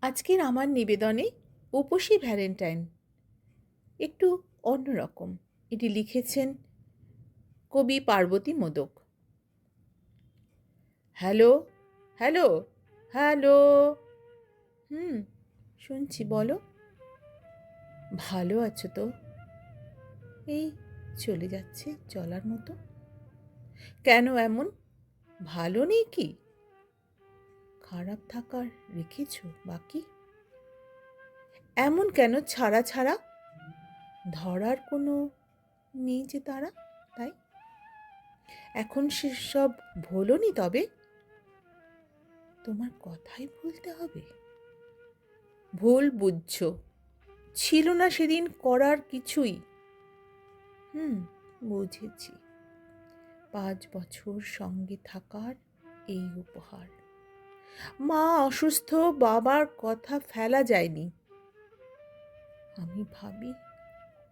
আজকের আমার নিবেদনে উপসী ভ্যালেন্টাইন। একটু অন্যরকম। এটি লিখেছেন কবি Parbati Modak. Hello hello hello. হুম, শুনছি, বলো। ভালো আছো তো? এই চলে যাচ্ছে চলার মতো। কেন এমন? ভালো নেই কি? খারাপ থাকার রেখেছ বাকি এমন কেন ছাড়া ছাড়া? ধরার কোনো নেই যে তারা, তাই? এখন সেসব ভোলনি তবে? তোমার কথাই ভুলতে হবে। ভুল বুঝছ। ছিল না সেদিন করার কিছুই। হুম, বুঝেছি। পাঁচ বছর সঙ্গে থাকার এই উপহার। মা অসুস্থ, বাবার কথা ফেলা যায়নি। আমি ভাবি,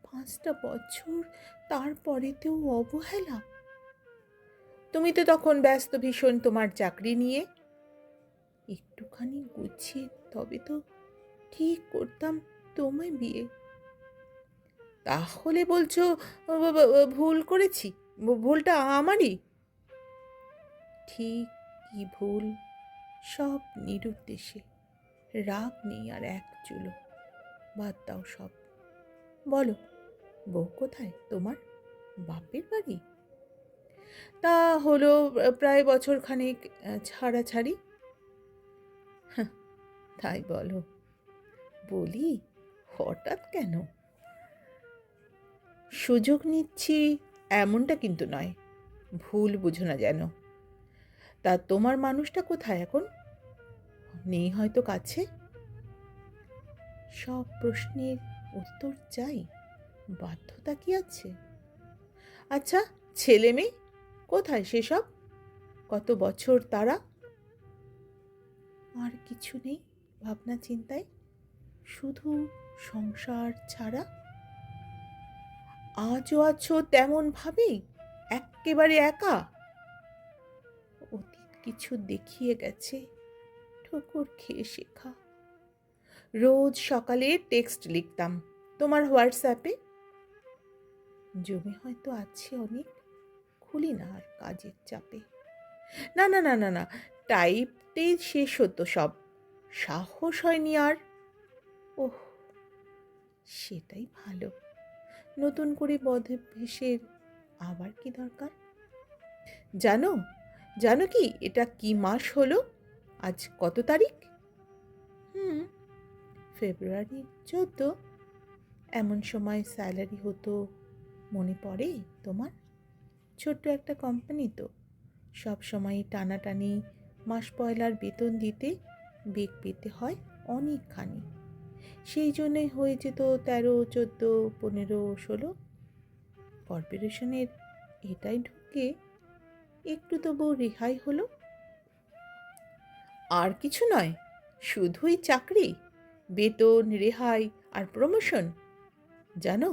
পাঁচটা বছর তারপরে তারপরেতেও অবহেলা। তুমি তো তখন ব্যস্ত, ভীষণ তোমার চাকরি নিয়ে। একটুখানি গুছিয়ে, তবে তো ঠিক করতাম তোমায় বিয়ে। তাহলে বলছো ভুল করেছি? ভুলটা আমারই? ঠিক কি ভুল? সব নিরুদ্দেশে। রাগ নেই আর এক চুলো। বাদ দাও সব। বলো, বউ কোথায়? তোমার বাপের বাড়ি? তা হলো প্রায় বছর খানিক ছাড়াছাড়ি। তাই বলো। বলি, হঠাৎ কেন? সুযোগ নিচ্ছি এমনটা কিন্তু নয়। ভুল বুঝো না যেন। তা তোমার মানুষটা কোথায় এখন? নেই হয়তো কাছে? সব প্রশ্নের উত্তর চাই। বাধ্যতা কি আছে? আচ্ছা ছেলে মেয়ে? কোথায় সেসব? কত বছর তারা? আর কিছু নেই ভাবনা চিন্তায়। শুধু সংসার ছাড়া? আজও আছো তেমন ভাবেই এক্কেবারে একা? কিছু দেখিয়ে গেছে। ঠোকর খেয়ে শেখা। রোজ সকালে টেক্সট লিখতাম। তোমার হোয়াটসঅ্যাপে? জমে হয়তো আছে অনেক। খুলি না আর কাজের চাপে। না না না না না টাইপতেই শেষ হতো সব। সাহস হয়নি আর। ওহ, সেটাই ভালো। নতুন করে বদভ্যেসের আবার কি দরকার? জানো জানো কি এটা কি মাস হলো? আজ কত তারিখ? হুম। ফেব্রুয়ারি চোদ্দ। এমন সময় স্যালারি হতো মনে পড়ে তোমার? ছোট্ট একটা কোম্পানি তো। সব সময় টানাটানি মাস পয়লার বেতন দিতে বেগ পেতে হয় অনেকখানি। সেই জন্যে হয়ে যেত তেরো চোদ্দ পনেরো ষোলো। কর্পোরেশনের এটাই ঢুকে একটু তবু রেহাই হলো। আর কিছু নয়, শুধুই চাকরি, বেতন, রেহাই আর প্রমোশন জানো,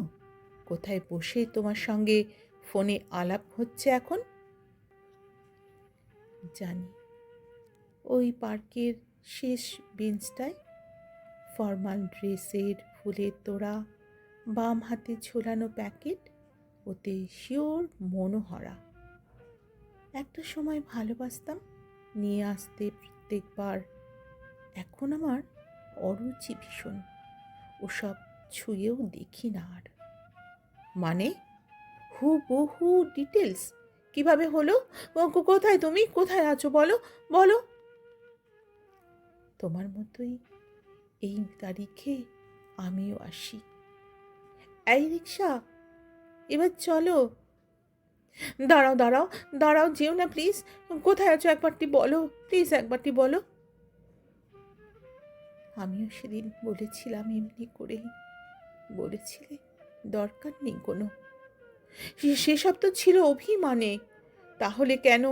কোথায় বসে তোমার সঙ্গে ফোনে আলাপ হচ্ছে এখন? জানি, ওই পার্কের শেষ বেঞ্চটায় ফর্মাল ড্রেসের ফুলের তোড়া, বাম হাতে ঝোলানো প্যাকেট, ওতে শিওর মনোহরা। একটা সময় ভালোবাসতাম, নিয়ে আসতে প্রত্যেকবার। এখন আমার অরুচি ভীষণ, ওসব ছুঁয়েও দেখি না আর। মানে? হু বহু ডিটেলস কীভাবে হলো? কোথায় তুমি? কোথায় আছো? বলো বলো। তোমার মতোই এই তারিখে আমিও আসি। এই রিক্সা, এবার চলো। দাঁড়াও দাঁড়াও দাঁড়াও, যেও না প্লিজ কোথায় আছো একবারটি বলো প্লিজ একবারটি বলো। আমিও সেদিন বলেছিলাম এমনি করেই বলেছিলে, দরকার নেই কোনো। সেসব তো ছিল অভিমানে। তাহলে কেন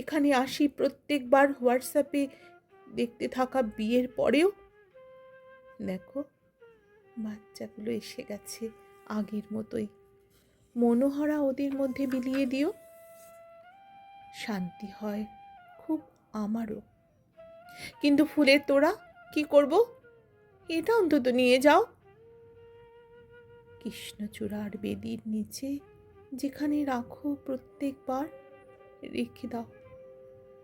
এখানে আসি প্রত্যেকবার হোয়াটসঅ্যাপে দেখতে থাকা বিয়ের পরেও? দেখো, বাচ্চাগুলো এসে গেছে আগের মতোই। মনোহরা ওদের মধ্যে বিলিয়ে দিও। শান্তি হয় খুব আমারও। কিন্তু ফুলের তোড়া কি করব? এটা অন্তত নিয়ে যাও। কৃষ্ণচূড়ার বেদির নিচে যেখানে রাখো প্রত্যেকবার, রেখে দাও,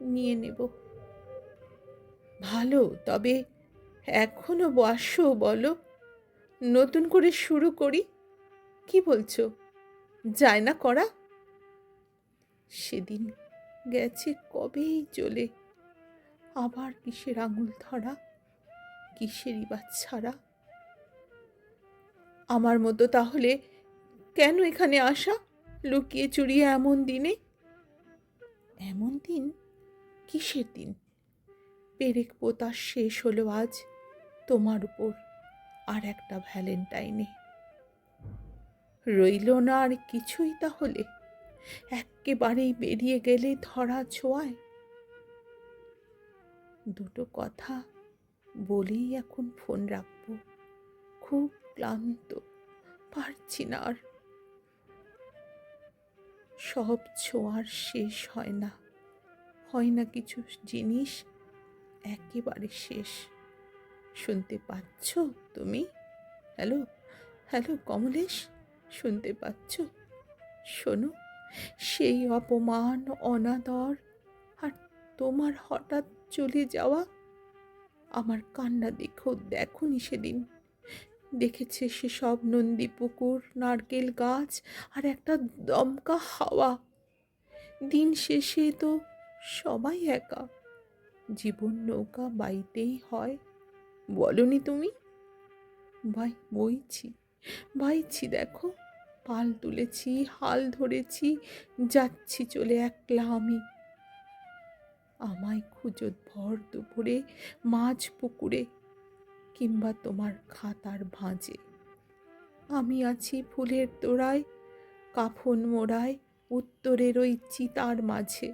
নিয়ে নেব। ভালো, তবে এখনও বসো, বলো। নতুন করে শুরু করি। কি বলছো? যায় না করা। সেদিন গেছে কবেই চলে আবার কিসের আঙুল ধরা, কিসেরই বা ছাড়া? আমার মতো তাহলে কেন এখানে আসা, লুকিয়ে চুরিয়ে এমন দিনে? এমন দিন? কিসের দিন? পেরেক পোতা শেষ হলো আজ, তোমার উপর আর একটা ভ্যালেন্টাইনে। রইল না আর কিছুই তাহলে। একেবারেই বেরিয়ে গেলে ধরা ছোঁয়ায়। দুটো কথা বলেই এখন ফোন রাখব। খুব ক্লান্ত, পারছি না আর। সব ছোঁয়ার শেষ হয় না। হয় না কিছু জিনিস একেবারে শেষ। শুনতে পাচ্ছ তুমি? হ্যালো? হ্যালো, কমলেশ? শুনতে পাচ্ছ? শোনো, সেই অপমান, অনাদর আর তোমার হঠাৎ চলে যাওয়া, আমার কান্না দেখো, দেখনি সেদিন। দেখেছে সেসব নন্দী পুকুর, নারকেল গাছ আর একটা দমকা হাওয়া। দিন শেষে তো সবাই একা। জীবন নৌকা বাইতেই হয়। বলনি তুমি? ভাই বইছি। বাইছি দেখো, পাল তুলেছি, হাল ধরেছি, যাচ্ছি চলে একলা আমি। আমায় খুঁজো ভর দুপুরে মাছ পুকুরে, কিংবা তোমার খাতার ভাঁজে। আমি আছি ফুলের তোড়ায়, কাফন মোড়ায়, উত্তরের ওই চিতার মাঝে।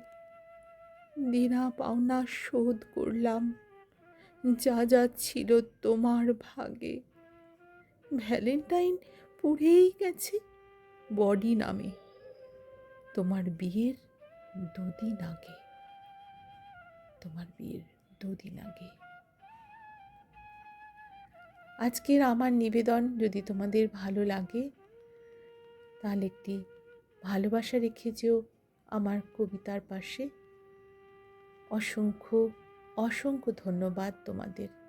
দেনা পাওনা শোধ করলাম, যা যা ছিল তোমার ভাগে। ভ্যালেন্টাইন পুড়েই গেছে বডি নামে। তোমার বিয়ের দুদিন আগে। তোমার বিয়ের দুদিন আগে। আজকের আমার নিবেদন যদি তোমাদের ভালো লাগে, তাহলে একটি ভালোবাসা রেখে যেও আমার কবিতার পাশে। অসংখ্য অসংখ্য ধন্যবাদ তোমাদের।